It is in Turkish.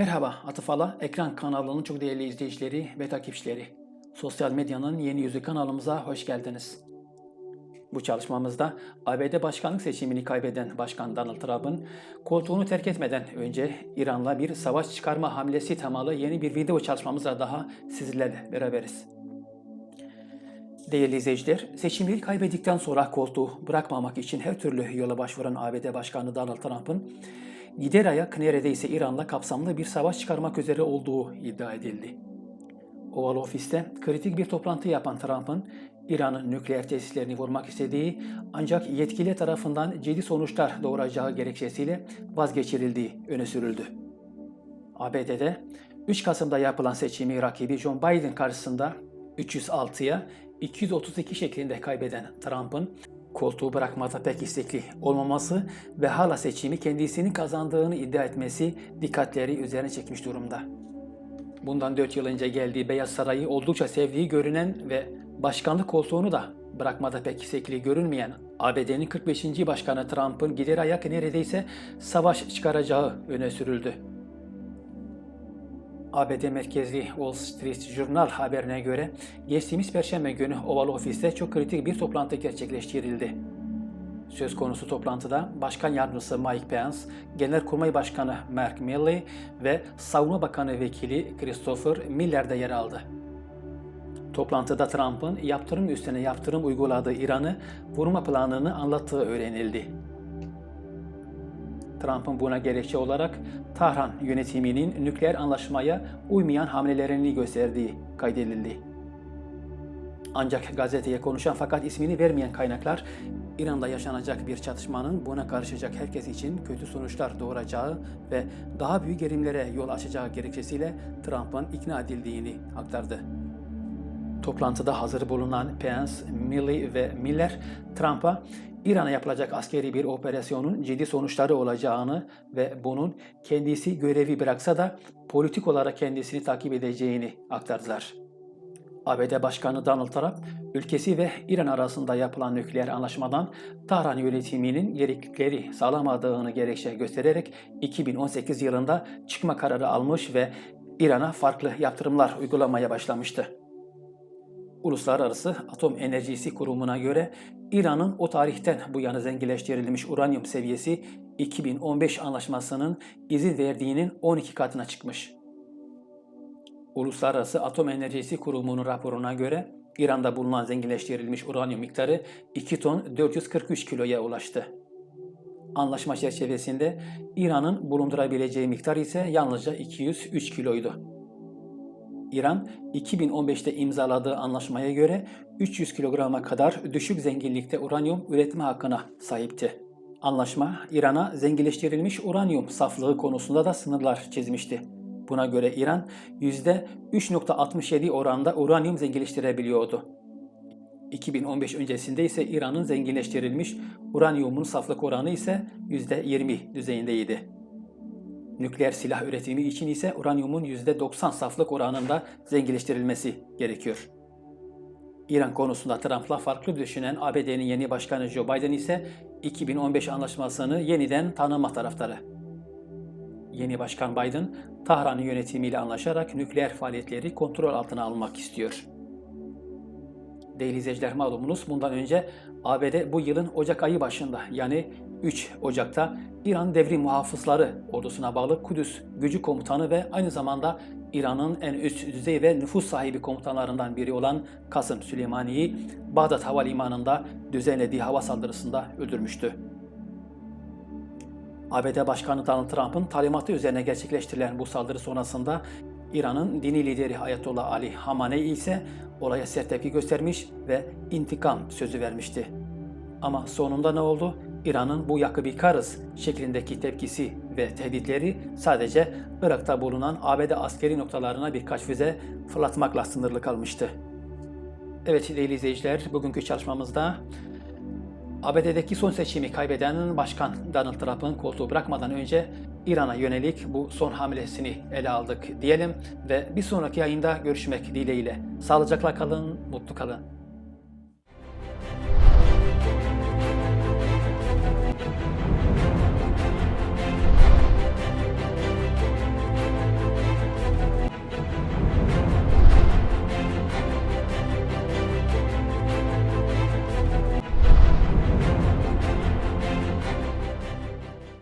Merhaba Atıfala Ekran kanalının çok değerli izleyicileri ve takipçileri. Sosyal medyanın yeni yüzü kanalımıza hoş geldiniz. Bu çalışmamızda ABD başkanlık seçimini kaybeden Başkan Donald Trump'ın koltuğunu terk etmeden önce İran'la bir savaş çıkarma hamlesi temalı yeni bir video çalışmamızla daha sizlerle beraberiz. Değerli izleyiciler, seçimleri kaybettikten sonra koltuğu bırakmamak için her türlü yola başvuran ABD Başkanı Donald Trump'ın gider ayak neredeyse İran'la kapsamlı bir savaş çıkarmak üzere olduğu iddia edildi. Oval Ofis'te kritik bir toplantı yapan Trump'ın İran'ın nükleer tesislerini vurmak istediği ancak yetkili tarafından ciddi sonuçlar doğuracağı gerekçesiyle vazgeçirildiği öne sürüldü. ABD'de 3 Kasım'da yapılan seçimi rakibi John Biden karşısında 306'ya 232 şeklinde kaybeden Trump'ın koltuğu bırakmada pek istekli olmaması ve hala seçimi kendisinin kazandığını iddia etmesi dikkatleri üzerine çekmiş durumda. Bundan 4 yıl önce geldiği Beyaz Saray'ı oldukça sevdiği görünen ve başkanlık koltuğunu da bırakmada pek istekli görünmeyen ABD'nin 45. başkanı Trump'ın gider ayak neredeyse savaş çıkaracağı öne sürüldü. ABD merkezli Wall Street Journal haberine göre geçtiğimiz Perşembe günü Oval Ofis'te çok kritik bir toplantı gerçekleştirildi. Söz konusu toplantıda Başkan Yardımcısı Mike Pence, Genelkurmay Başkanı Mark Milley ve Savunma Bakanı Vekili Christopher Miller de yer aldı. Toplantıda Trump'ın yaptırım üstüne yaptırım uyguladığı İran'ı vurma planını anlattığı öğrenildi. Trump'ın buna gerekçe olarak Tahran yönetiminin nükleer anlaşmaya uymayan hamlelerini gösterdiği kaydedildi. Ancak gazeteye konuşan fakat ismini vermeyen kaynaklar İran'da yaşanacak bir çatışmanın buna karışacak herkes için kötü sonuçlar doğuracağı ve daha büyük gerilimlere yol açacağı gerekçesiyle Trump'ın ikna edildiğini aktardı. Toplantıda hazır bulunan Pence, Milley ve Miller, Trump'a İran'a yapılacak askeri bir operasyonun ciddi sonuçları olacağını ve bunun kendisi görevi bıraksa da politik olarak kendisini takip edeceğini aktardılar. ABD Başkanı Donald Trump, ülkesi ve İran arasında yapılan nükleer anlaşmadan Tahran yönetiminin gereklilikleri sağlamadığını gerekçe göstererek 2018 yılında çıkma kararı almış ve İran'a farklı yaptırımlar uygulamaya başlamıştı. Uluslararası Atom Enerjisi Kurumu'na göre İran'ın o tarihten bu yana zenginleştirilmiş uranyum seviyesi 2015 anlaşmasının izin verdiğinin 12 katına çıkmış. Uluslararası Atom Enerjisi Kurumu'nun raporuna göre İran'da bulunan zenginleştirilmiş uranyum miktarı 2 ton 443 kiloya ulaştı. Anlaşma çerçevesinde İran'ın bulundurabileceği miktar ise yalnızca 203 kiloydu. İran 2015'te imzaladığı anlaşmaya göre 300 kilograma kadar düşük zenginlikte uranyum üretme hakkına sahipti. Anlaşma İran'a zenginleştirilmiş uranyum saflığı konusunda da sınırlar çizmişti. Buna göre İran %3.67 oranda uranyum zenginleştirebiliyordu. 2015 öncesinde ise İran'ın zenginleştirilmiş uranyumun saflık oranı ise %20 düzeyindeydi. Nükleer silah üretimi için ise uranyumun %90 saflık oranında zenginleştirilmesi gerekiyor. İran konusunda Trump'la farklı düşünen ABD'nin yeni başkanı Joe Biden ise 2015 anlaşmasını yeniden tanıma taraftarı. Yeni başkan Biden, Tahran yönetimiyle anlaşarak nükleer faaliyetleri kontrol altına almak istiyor. Değerli izleyiciler malumunuz bundan önce ABD bu yılın Ocak ayı başında yani 3 Ocak'ta İran Devrim Muhafızları ordusuna bağlı Kudüs Gücü Komutanı ve aynı zamanda İran'ın en üst düzey ve nüfus sahibi komutanlarından biri olan Kasım Süleymani'yi Bağdat Havalimanı'nda düzenlediği hava saldırısında öldürmüştü. ABD Başkanı Donald Trump'ın talimatı üzerine gerçekleştirilen bu saldırı sonrasında İran'ın dini lideri Ayetollah Ali Hamaney ise olaya sert tepki göstermiş ve intikam sözü vermişti. Ama sonunda ne oldu? İran'ın bu yakı bir karız şeklindeki tepkisi ve tehditleri sadece Irak'ta bulunan ABD askeri noktalarına birkaç füze fırlatmakla sınırlı kalmıştı. Evet değerli izleyiciler, bugünkü çalışmamızda ABD'deki son seçimi kaybeden Başkan Donald Trump'ın koltuğu bırakmadan önce İran'a yönelik bu son hamlesini ele aldık diyelim ve bir sonraki yayında görüşmek dileğiyle. Sağlıcakla kalın, mutlu kalın.